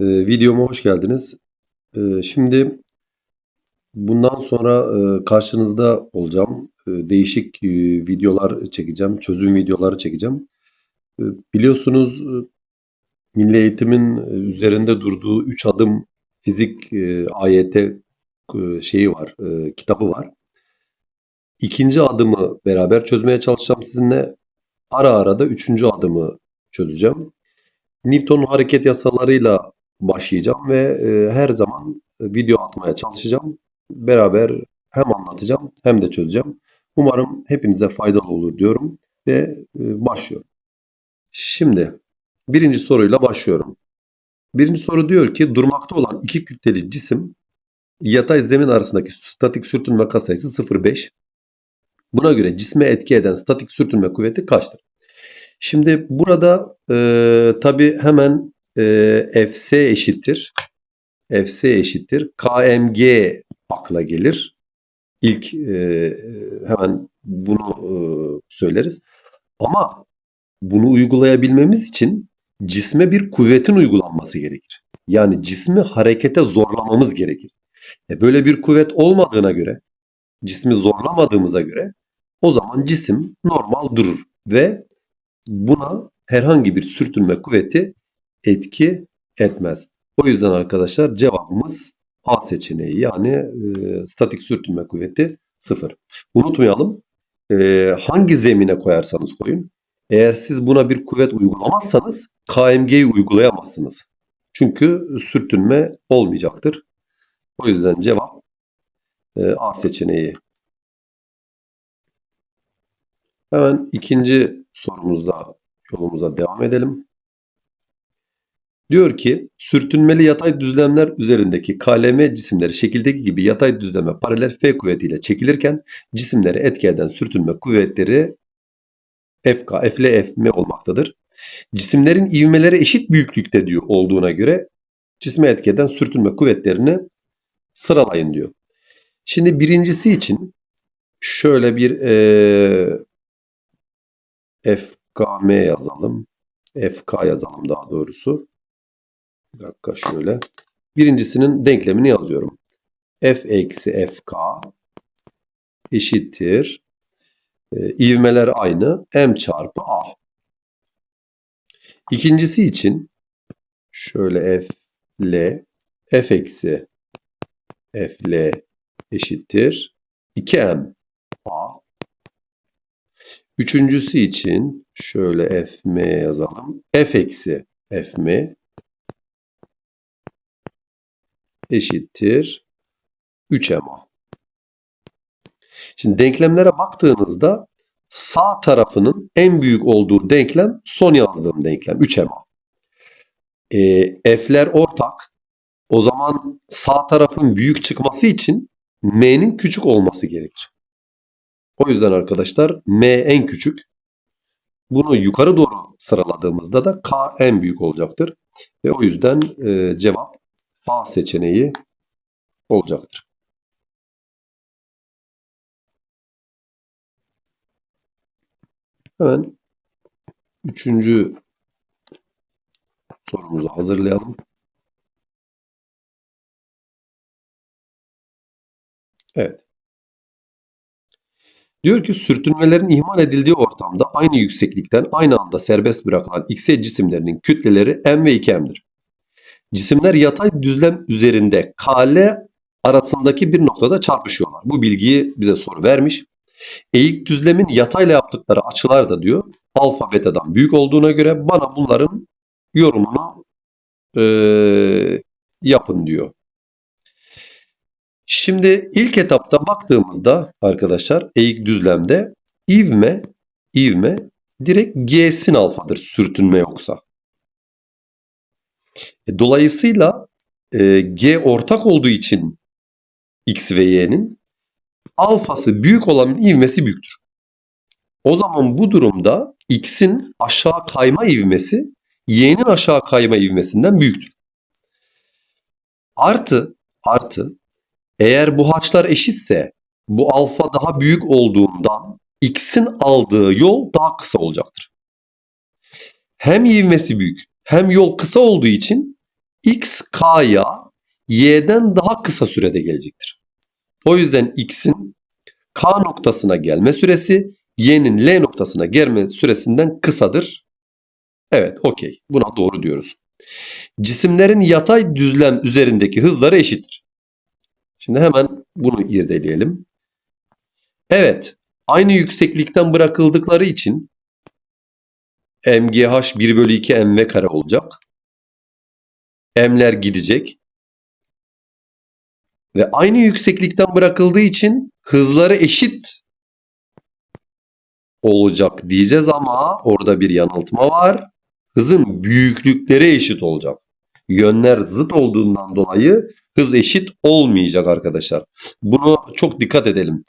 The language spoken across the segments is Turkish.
Ee, videoma hoş geldiniz. Ee, şimdi bundan sonra e, karşınızda olacağım. Ee, değişik e, videolar çekeceğim, çözüm videoları çekeceğim. Ee, biliyorsunuz e, Milli Eğitim'in e, üzerinde durduğu 3 adım fizik e, AYT e, şeyi var, e, kitabı var. İkinci adımı beraber çözmeye çalışacağım sizinle. Ara ara da üçüncü adımı çözeceğim. Newton'un hareket yasalarıyla başlayacağım ve e, her zaman video atmaya çalışacağım. Beraber hem anlatacağım hem de çözeceğim. Umarım hepinize faydalı olur diyorum ve e, başlıyorum. Şimdi birinci soruyla başlıyorum. Birinci soru diyor ki durmakta olan iki kütleli cisim yatay zemin arasındaki statik sürtünme katsayısı 0,5. Buna göre cisme etki eden statik sürtünme kuvveti kaçtır? Şimdi burada e, tabi hemen e, Fs eşittir. Fs eşittir. KMG akla gelir. İlk e, hemen bunu e, söyleriz. Ama bunu uygulayabilmemiz için cisme bir kuvvetin uygulanması gerekir. Yani cismi harekete zorlamamız gerekir. E böyle bir kuvvet olmadığına göre, cismi zorlamadığımıza göre o zaman cisim normal durur ve buna herhangi bir sürtünme kuvveti etki etmez. O yüzden arkadaşlar cevabımız A seçeneği yani e, statik sürtünme kuvveti 0. Unutmayalım e, hangi zemine koyarsanız koyun eğer siz buna bir kuvvet uygulamazsanız KMG'yi uygulayamazsınız. Çünkü sürtünme olmayacaktır. O yüzden cevap e, A seçeneği. Hemen ikinci sorumuzda yolumuza devam edelim. Diyor ki sürtünmeli yatay düzlemler üzerindeki KLM cisimleri şekildeki gibi yatay düzleme paralel F kuvvetiyle çekilirken cisimleri etki eden sürtünme kuvvetleri FK, Fl, Fm olmaktadır. Cisimlerin ivmeleri eşit büyüklükte diyor olduğuna göre cisme etki eden sürtünme kuvvetlerini sıralayın diyor. Şimdi birincisi için şöyle bir e, FKM yazalım. FK yazalım daha doğrusu. Bir dakika şöyle. Birincisinin denklemini yazıyorum. F eksi FK eşittir. E, ivmeler aynı. M çarpı A. İkincisi için şöyle F L F eksi F L eşittir. 2M A. Üçüncüsü için şöyle Fm yazalım. F eksi Fm eşittir 3ma. Şimdi denklemlere baktığınızda sağ tarafının en büyük olduğu denklem son yazdığım denklem 3ma. E, F'ler ortak. O zaman sağ tarafın büyük çıkması için m'nin küçük olması gerekir. O yüzden arkadaşlar m en küçük. Bunu yukarı doğru sıraladığımızda da k en büyük olacaktır. Ve o yüzden e, cevap A seçeneği olacaktır. Hemen üçüncü sorumuzu hazırlayalım. Evet. Diyor ki sürtünmelerin ihmal edildiği ortamda aynı yükseklikten aynı anda serbest bırakılan X cisimlerinin kütleleri M ve 2M'dir. Cisimler yatay düzlem üzerinde KL arasındaki bir noktada çarpışıyorlar. Bu bilgiyi bize soru vermiş. Eğik düzlemin yatayla yaptıkları açılar da diyor alfa betadan büyük olduğuna göre bana bunların yorumunu e, yapın diyor. Şimdi ilk etapta baktığımızda arkadaşlar eğik düzlemde ivme ivme direkt G'sin alfadır sürtünme yoksa. E, dolayısıyla e, G ortak olduğu için X ve Y'nin alfası büyük olanın ivmesi büyüktür. O zaman bu durumda X'in aşağı kayma ivmesi Y'nin aşağı kayma ivmesinden büyüktür. Artı artı eğer bu haçlar eşitse bu alfa daha büyük olduğundan x'in aldığı yol daha kısa olacaktır. Hem ivmesi büyük hem yol kısa olduğu için x k'ya y'den daha kısa sürede gelecektir. O yüzden x'in k noktasına gelme süresi y'nin l noktasına gelme süresinden kısadır. Evet, okey. Buna doğru diyoruz. Cisimlerin yatay düzlem üzerindeki hızları eşittir. Şimdi hemen bunu irdeleyelim. Evet, aynı yükseklikten bırakıldıkları için MGH 1 bölü 2 mv kare olacak. M'ler gidecek. Ve aynı yükseklikten bırakıldığı için hızları eşit olacak diyeceğiz ama orada bir yanıltma var. Hızın büyüklükleri eşit olacak. Yönler zıt olduğundan dolayı hız eşit olmayacak arkadaşlar. Bunu çok dikkat edelim.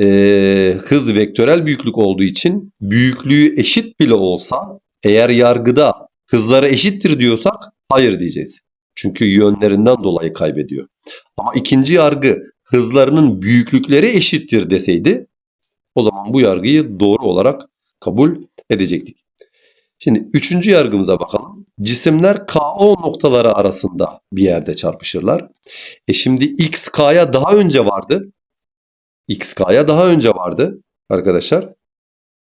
Ee, hız vektörel büyüklük olduğu için büyüklüğü eşit bile olsa eğer yargıda hızları eşittir diyorsak hayır diyeceğiz. Çünkü yönlerinden dolayı kaybediyor. Ama ikinci yargı hızlarının büyüklükleri eşittir deseydi o zaman bu yargıyı doğru olarak kabul edecektik. Şimdi üçüncü yargımıza bakalım. Cisimler KO noktaları arasında bir yerde çarpışırlar. E şimdi XK'ya daha önce vardı. XK'ya daha önce vardı arkadaşlar.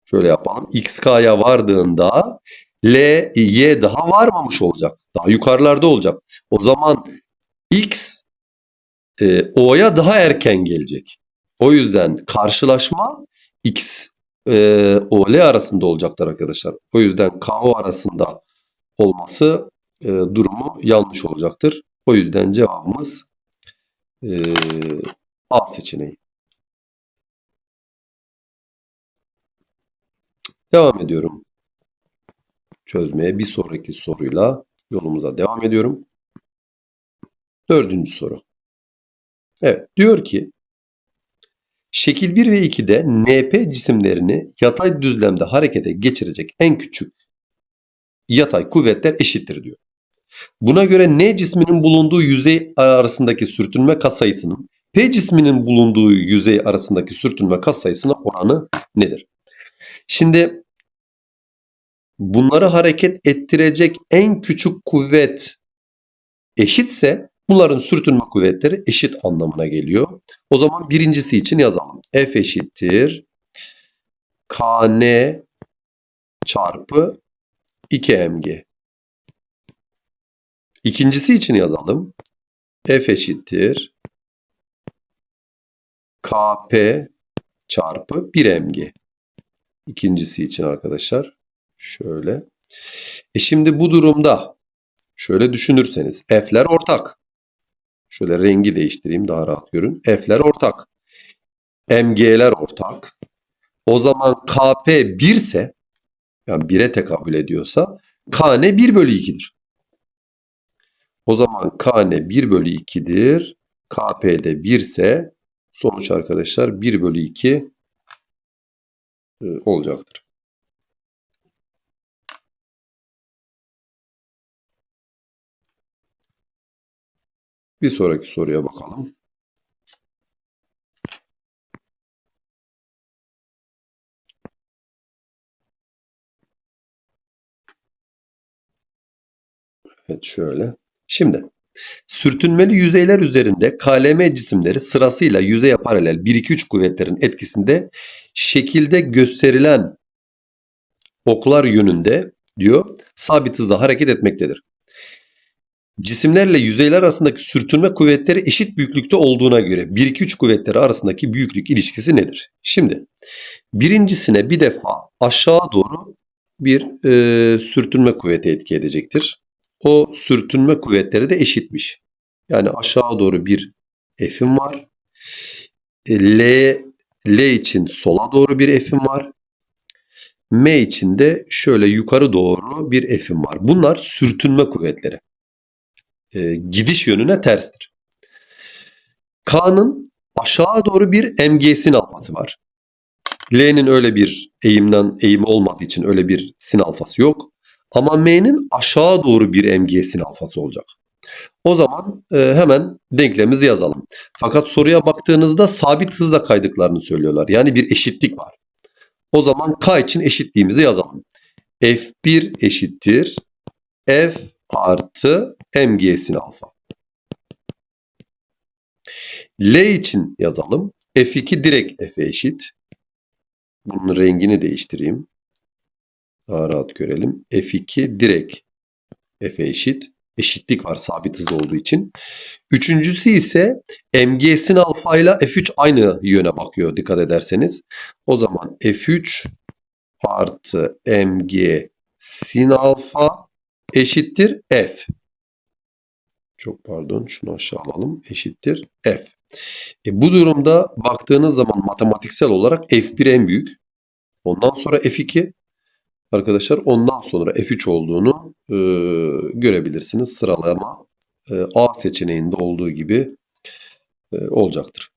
Şöyle yapalım. XK'ya vardığında L, Y daha varmamış olacak. Daha yukarılarda olacak. O zaman X e, O'ya daha erken gelecek. O yüzden karşılaşma X e, OL arasında olacaktır arkadaşlar. O yüzden KO arasında olması e, durumu yanlış olacaktır. O yüzden cevabımız e, A seçeneği. Devam ediyorum. Çözmeye bir sonraki soruyla yolumuza devam ediyorum. Dördüncü soru. Evet diyor ki şekil 1 ve 2'de NP cisimlerini yatay düzlemde harekete geçirecek en küçük yatay kuvvetler eşittir diyor. Buna göre N cisminin bulunduğu yüzey arasındaki sürtünme katsayısının P cisminin bulunduğu yüzey arasındaki sürtünme katsayısına oranı nedir? Şimdi bunları hareket ettirecek en küçük kuvvet eşitse bunların sürtünme kuvvetleri eşit anlamına geliyor. O zaman birincisi için yazalım. F eşittir Kn çarpı 2mg. İkincisi için yazalım. F eşittir Kp çarpı 1mg. İkincisi için arkadaşlar. Şöyle. E şimdi bu durumda şöyle düşünürseniz F'ler ortak. Şöyle rengi değiştireyim daha rahat görün. F'ler ortak. MG'ler ortak. O zaman KP 1 ise yani 1'e tekabül ediyorsa KN 1 bölü 2'dir. O zaman KN 1 bölü 2'dir. KP de 1 ise sonuç arkadaşlar 1 bölü 2 e, olacaktır. Bir sonraki soruya bakalım. Evet şöyle. Şimdi sürtünmeli yüzeyler üzerinde KLM cisimleri sırasıyla yüzeye paralel 1-2-3 kuvvetlerin etkisinde şekilde gösterilen oklar yönünde diyor sabit hızla hareket etmektedir. Cisimlerle yüzeyler arasındaki sürtünme kuvvetleri eşit büyüklükte olduğuna göre 1-2-3 kuvvetleri arasındaki büyüklük ilişkisi nedir? Şimdi birincisine bir defa aşağı doğru bir e, sürtünme kuvveti etki edecektir. O sürtünme kuvvetleri de eşitmiş. Yani aşağı doğru bir F'im var. E, L, L için sola doğru bir F'im var. M için de şöyle yukarı doğru bir F'im var. Bunlar sürtünme kuvvetleri e, gidiş yönüne terstir. K'nın aşağı doğru bir MG alfası var. L'nin öyle bir eğimden eğimi olmadığı için öyle bir sin alfası yok. Ama M'nin aşağı doğru bir MG alfası olacak. O zaman e, hemen denklemimizi yazalım. Fakat soruya baktığınızda sabit hızla kaydıklarını söylüyorlar. Yani bir eşitlik var. O zaman K için eşitliğimizi yazalım. F1 eşittir F artı mg sin alfa. L için yazalım. F2 direkt F'e eşit. Bunun rengini değiştireyim. Daha rahat görelim. F2 direkt F'e eşit. Eşitlik var sabit hız olduğu için. Üçüncüsü ise mg sin alfa ile F3 aynı yöne bakıyor dikkat ederseniz. O zaman F3 artı mg sin alfa eşittir F. Çok pardon şunu aşağı alalım. Eşittir F. E bu durumda baktığınız zaman matematiksel olarak F1 en büyük. Ondan sonra F2 arkadaşlar ondan sonra F3 olduğunu e, görebilirsiniz. Sıralama e, A seçeneğinde olduğu gibi e, olacaktır.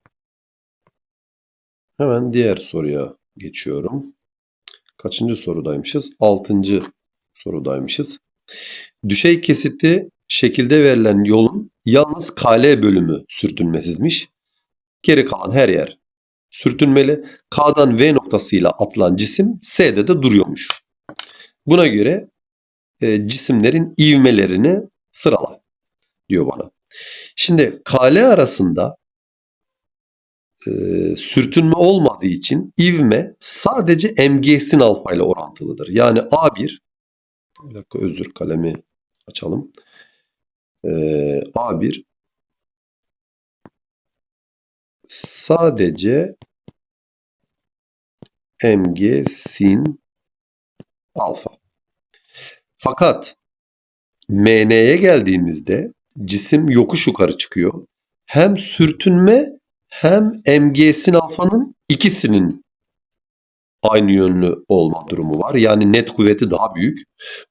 Hemen diğer soruya geçiyorum. Kaçıncı sorudaymışız? Altıncı sorudaymışız. Düşey kesiti şekilde verilen yolun yalnız KL bölümü sürtünmesizmiş. Geri kalan her yer sürtünmeli. K'dan V noktasıyla atılan cisim S'de de duruyormuş. Buna göre e, cisimlerin ivmelerini sırala diyor bana. Şimdi KL arasında e, sürtünme olmadığı için ivme sadece mg'sin alfa ile orantılıdır. Yani A1 bir dakika özür kalemi açalım. E, A1 sadece mg sin alfa. Fakat MN'ye geldiğimizde cisim yokuş yukarı çıkıyor. Hem sürtünme hem mg'sin alfanın ikisinin aynı yönlü olma durumu var. Yani net kuvveti daha büyük.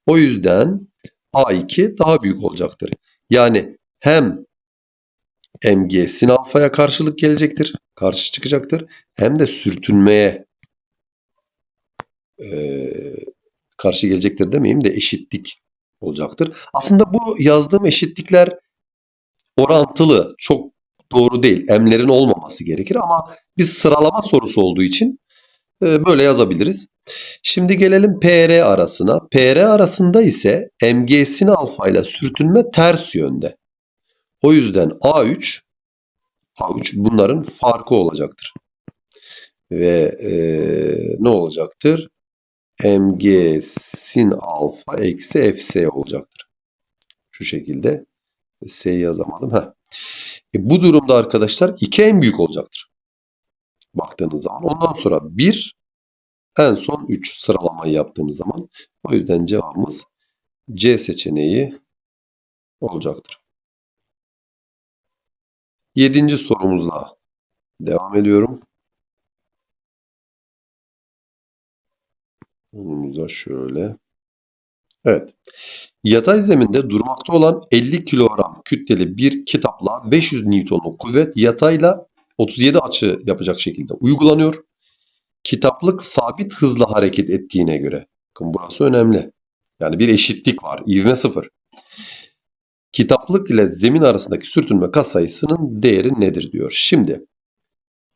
O yüzden A2 daha büyük olacaktır. Yani hem mg sin alfaya karşılık gelecektir. Karşı çıkacaktır. Hem de sürtünmeye e, karşı gelecektir demeyeyim de eşitlik olacaktır. Aslında bu yazdığım eşitlikler orantılı. Çok doğru değil. M'lerin olmaması gerekir ama biz sıralama sorusu olduğu için böyle yazabiliriz. Şimdi gelelim PR arasına. PR arasında ise MG'sini alfa ile sürtünme ters yönde. O yüzden A3 A3 bunların farkı olacaktır. Ve e, ne olacaktır? mg sin alfa eksi fs olacaktır. Şu şekilde s'yi yazamadım. Heh. E, bu durumda arkadaşlar 2 en büyük olacaktır. Baktığınız zaman. Ondan sonra 1 en son 3 sıralamayı yaptığımız zaman. O yüzden cevabımız C seçeneği olacaktır. Yedinci sorumuzla devam ediyorum. Konumuza şöyle. Evet. Yatay zeminde durmakta olan 50 kilogram kütleli bir kitapla 500 Newton'luk kuvvet yatayla 37 açı yapacak şekilde uygulanıyor. Kitaplık sabit hızla hareket ettiğine göre. Bakın burası önemli. Yani bir eşitlik var. İvme sıfır. Kitaplık ile zemin arasındaki sürtünme katsayısının değeri nedir diyor. Şimdi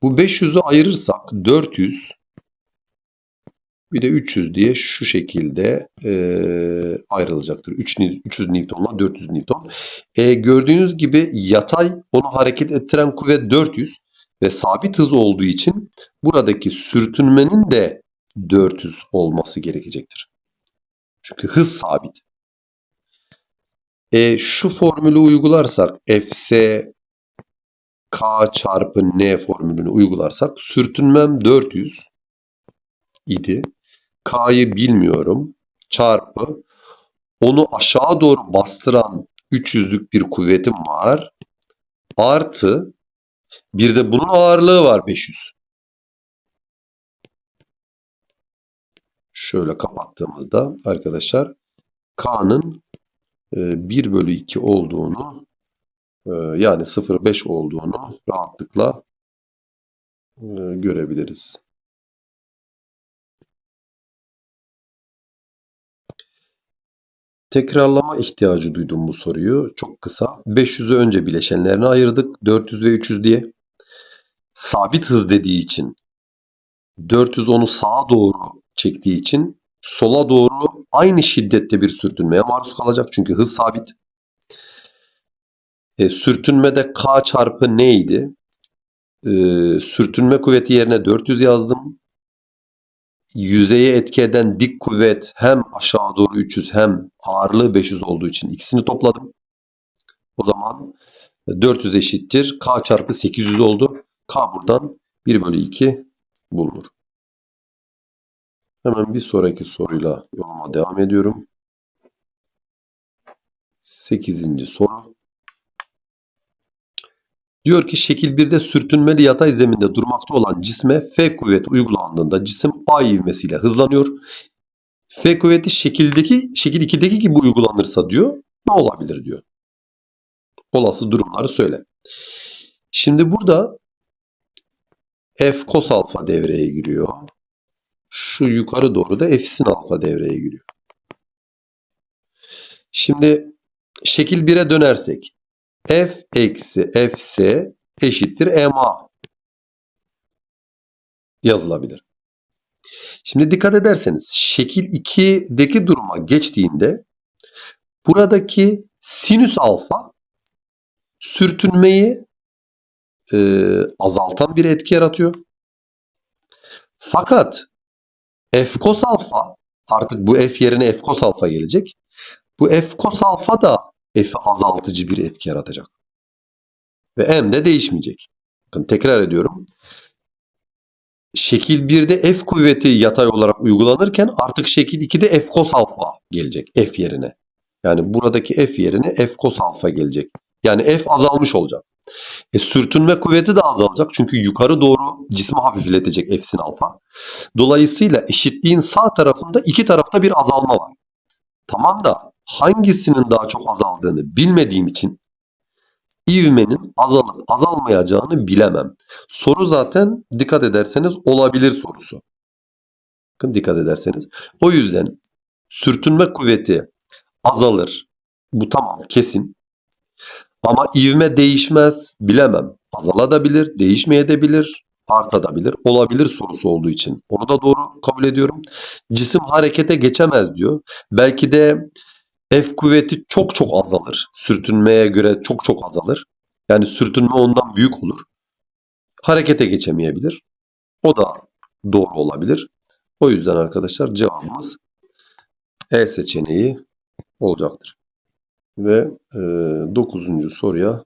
bu 500'ü ayırırsak 400 bir de 300 diye şu şekilde e, ayrılacaktır. 300 Newton'la 400 Newton. E, gördüğünüz gibi yatay onu hareket ettiren kuvvet 400 ve sabit hız olduğu için buradaki sürtünmenin de 400 olması gerekecektir. Çünkü hız sabit. E, şu formülü uygularsak Fs K çarpı N formülünü uygularsak sürtünmem 400 idi. K'yı bilmiyorum. Çarpı onu aşağı doğru bastıran 300'lük bir kuvvetim var. Artı bir de bunun ağırlığı var 500. Şöyle kapattığımızda arkadaşlar K'nın 1 e, bölü 2 olduğunu e, yani 0,5 olduğunu rahatlıkla e, görebiliriz. Tekrarlama ihtiyacı duydum bu soruyu. Çok kısa. 500'ü önce bileşenlerine ayırdık. 400 ve 300 diye. Sabit hız dediği için 400 onu sağa doğru çektiği için sola doğru aynı şiddette bir sürtünmeye maruz kalacak. Çünkü hız sabit. E, sürtünmede K çarpı neydi? E, sürtünme kuvveti yerine 400 yazdım. Yüzeye etki eden dik kuvvet hem aşağı doğru 300 hem ağırlığı 500 olduğu için ikisini topladım. O zaman 400 eşittir. K çarpı 800 oldu. K buradan 1 bölü 2 bulunur. Hemen bir sonraki soruyla yoluma devam ediyorum. 8. soru. Diyor ki şekil 1'de sürtünmeli yatay zeminde durmakta olan cisme F kuvveti uygulandığında cisim A ivmesiyle hızlanıyor. F kuvveti şekildeki şekil 2'deki gibi uygulanırsa diyor ne olabilir diyor. Olası durumları söyle. Şimdi burada F cos alfa devreye giriyor. Şu yukarı doğru da F sin alfa devreye giriyor. Şimdi şekil 1'e dönersek F eksi Fs eşittir MA yazılabilir. Şimdi dikkat ederseniz şekil 2'deki duruma geçtiğinde buradaki sinüs alfa sürtünmeyi e, azaltan bir etki yaratıyor. Fakat F cos alfa artık bu F yerine F cos alfa gelecek. Bu F cos alfa da F'i azaltıcı bir etki yaratacak. Ve M de değişmeyecek. Bakın tekrar ediyorum. Şekil 1'de F kuvveti yatay olarak uygulanırken artık şekil 2'de F cos alfa gelecek F yerine. Yani buradaki F yerine F cos alfa gelecek. Yani F azalmış olacak. E, sürtünme kuvveti de azalacak. Çünkü yukarı doğru cismi hafifletecek F sin alfa. Dolayısıyla eşitliğin sağ tarafında iki tarafta bir azalma var. Tamam da hangisinin daha çok azaldığını bilmediğim için ivmenin azalıp azalmayacağını bilemem. Soru zaten dikkat ederseniz olabilir sorusu. Bakın dikkat ederseniz. O yüzden sürtünme kuvveti azalır. Bu tamam kesin. Ama ivme değişmez bilemem. Azalabilir, değişmeyebilir, artabilir, olabilir sorusu olduğu için. Onu da doğru kabul ediyorum. Cisim harekete geçemez diyor. Belki de F kuvveti çok çok azalır. Sürtünmeye göre çok çok azalır. Yani sürtünme ondan büyük olur. Harekete geçemeyebilir. O da doğru olabilir. O yüzden arkadaşlar cevabımız E seçeneği olacaktır. Ve e, 9. soruya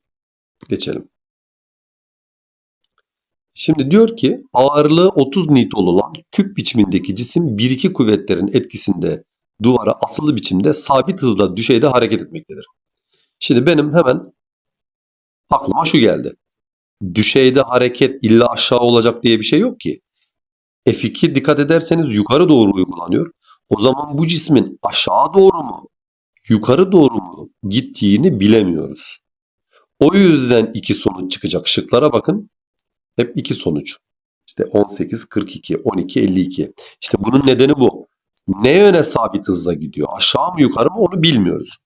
geçelim. Şimdi diyor ki ağırlığı 30 Newton olan küp biçimindeki cisim 1-2 kuvvetlerin etkisinde duvara asılı biçimde sabit hızla düşeyde hareket etmektedir. Şimdi benim hemen aklıma şu geldi. Düşeyde hareket illa aşağı olacak diye bir şey yok ki. F2 dikkat ederseniz yukarı doğru uygulanıyor. O zaman bu cismin aşağı doğru mu, yukarı doğru mu gittiğini bilemiyoruz. O yüzden iki sonuç çıkacak. Şıklara bakın. Hep iki sonuç. İşte 18, 42, 12, 52. İşte bunun nedeni bu. Ne yöne sabit hızla gidiyor? Aşağı mı yukarı mı onu bilmiyoruz.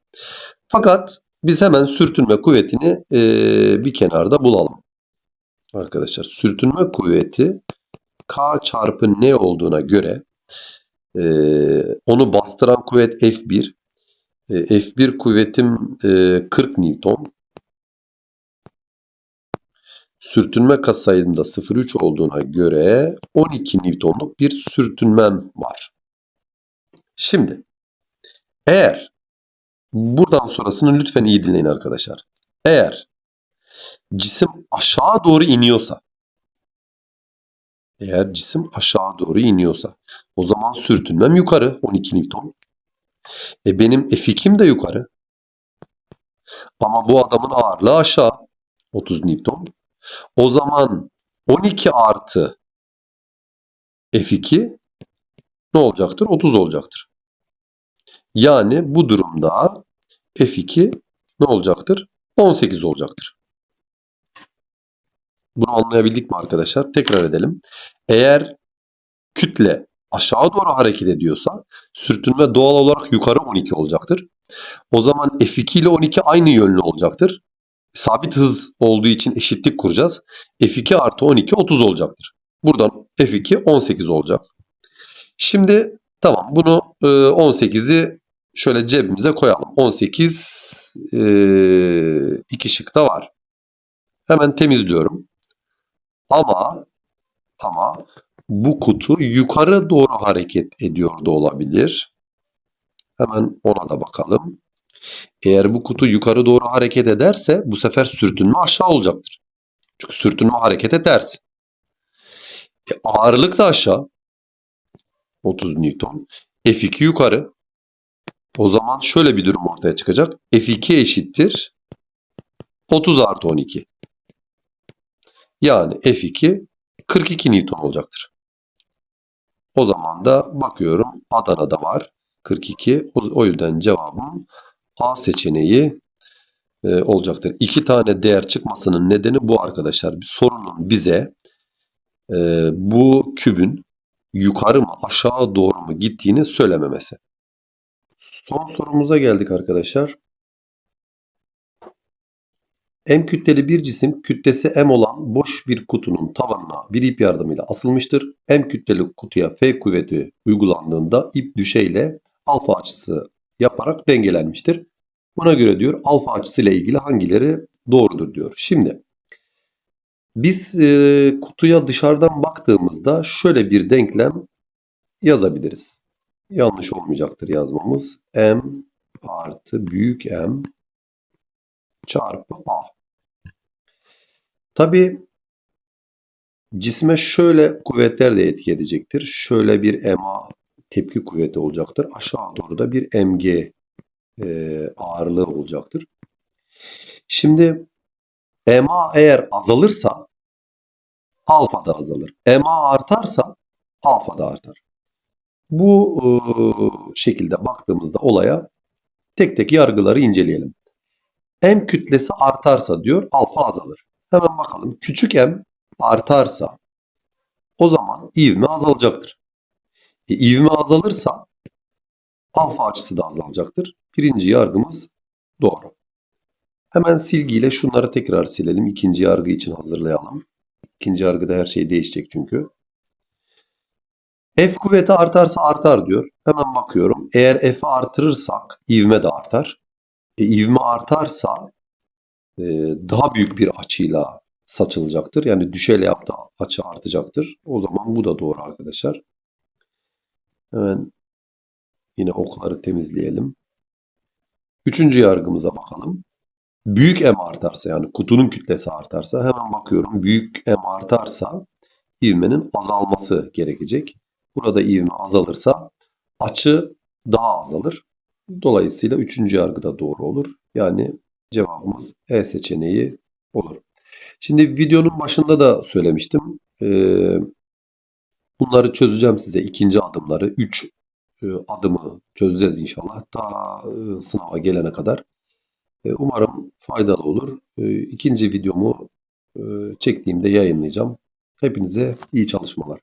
Fakat biz hemen sürtünme kuvvetini e, bir kenarda bulalım. Arkadaşlar sürtünme kuvveti K çarpı N olduğuna göre e, onu bastıran kuvvet F1. E, F1 kuvvetim e, 40 Newton. Sürtünme katsayımda 0,3 olduğuna göre 12 Newton'luk bir sürtünmem var. Şimdi eğer buradan sonrasını lütfen iyi dinleyin arkadaşlar. Eğer cisim aşağı doğru iniyorsa eğer cisim aşağı doğru iniyorsa o zaman sürtünmem yukarı 12 Newton. E benim F2'm de yukarı. Ama bu adamın ağırlığı aşağı 30 Newton. O zaman 12 artı F2 ne olacaktır? 30 olacaktır. Yani bu durumda F2 ne olacaktır? 18 olacaktır. Bunu anlayabildik mi arkadaşlar? Tekrar edelim. Eğer kütle aşağı doğru hareket ediyorsa sürtünme doğal olarak yukarı 12 olacaktır. O zaman F2 ile 12 aynı yönlü olacaktır. Sabit hız olduğu için eşitlik kuracağız. F2 artı 12 30 olacaktır. Buradan F2 18 olacak. Şimdi tamam bunu 18'i şöyle cebimize koyalım. 18 2 iki şık da var. Hemen temizliyorum. Ama ama bu kutu yukarı doğru hareket ediyor da olabilir. Hemen ona da bakalım. Eğer bu kutu yukarı doğru hareket ederse bu sefer sürtünme aşağı olacaktır. Çünkü sürtünme harekete ters. E, ağırlık da aşağı. 30 Newton. F2 yukarı. O zaman şöyle bir durum ortaya çıkacak. F2 eşittir 30 artı 12. Yani F2 42 Newton olacaktır. O zaman da bakıyorum Adana'da var 42. O, yüzden cevabım A seçeneği e, olacaktır. İki tane değer çıkmasının nedeni bu arkadaşlar. Sorunun bize e, bu kübün yukarı mı aşağı doğru mu gittiğini söylememesi. Son sorumuza geldik arkadaşlar. M kütleli bir cisim kütlesi M olan boş bir kutunun tavanına bir ip yardımıyla asılmıştır. M kütleli kutuya F kuvveti uygulandığında ip düşeyle alfa açısı yaparak dengelenmiştir. Buna göre diyor alfa açısı ile ilgili hangileri doğrudur diyor. Şimdi biz e, kutuya dışarıdan baktığımızda şöyle bir denklem yazabiliriz. Yanlış olmayacaktır yazmamız. M artı büyük M çarpı A. Tabi cisme şöyle kuvvetler de etki edecektir. Şöyle bir MA tepki kuvveti olacaktır. Aşağı doğru da bir MG e, ağırlığı olacaktır. Şimdi MA eğer azalırsa alfa da azalır. MA artarsa alfa da artar. Bu e, şekilde baktığımızda olaya tek tek yargıları inceleyelim. M kütlesi artarsa diyor alfa azalır. Hemen bakalım. Küçük m artarsa o zaman ivme azalacaktır. E, ivme azalırsa alfa açısı da azalacaktır. Birinci yargımız doğru. Hemen silgiyle şunları tekrar silelim. İkinci yargı için hazırlayalım. İkinci yargıda her şey değişecek çünkü. F kuvveti artarsa artar diyor. Hemen bakıyorum. Eğer F'i artırırsak ivme de artar. E, ivme artarsa e, daha büyük bir açıyla saçılacaktır. Yani düşeyle yaptığı açı artacaktır. O zaman bu da doğru arkadaşlar. Hemen yine okları temizleyelim. Üçüncü yargımıza bakalım. Büyük M artarsa yani kutunun kütlesi artarsa hemen bakıyorum. Büyük M artarsa ivmenin azalması gerekecek. Burada ivme azalırsa açı daha azalır. Dolayısıyla üçüncü yargı da doğru olur. Yani cevabımız E seçeneği olur. Şimdi videonun başında da söylemiştim. Ee, bunları çözeceğim size. ikinci adımları. Üç e, adımı çözeceğiz inşallah. Ta e, sınava gelene kadar. E, umarım faydalı olur. İkinci videomu çektiğimde yayınlayacağım. Hepinize iyi çalışmalar.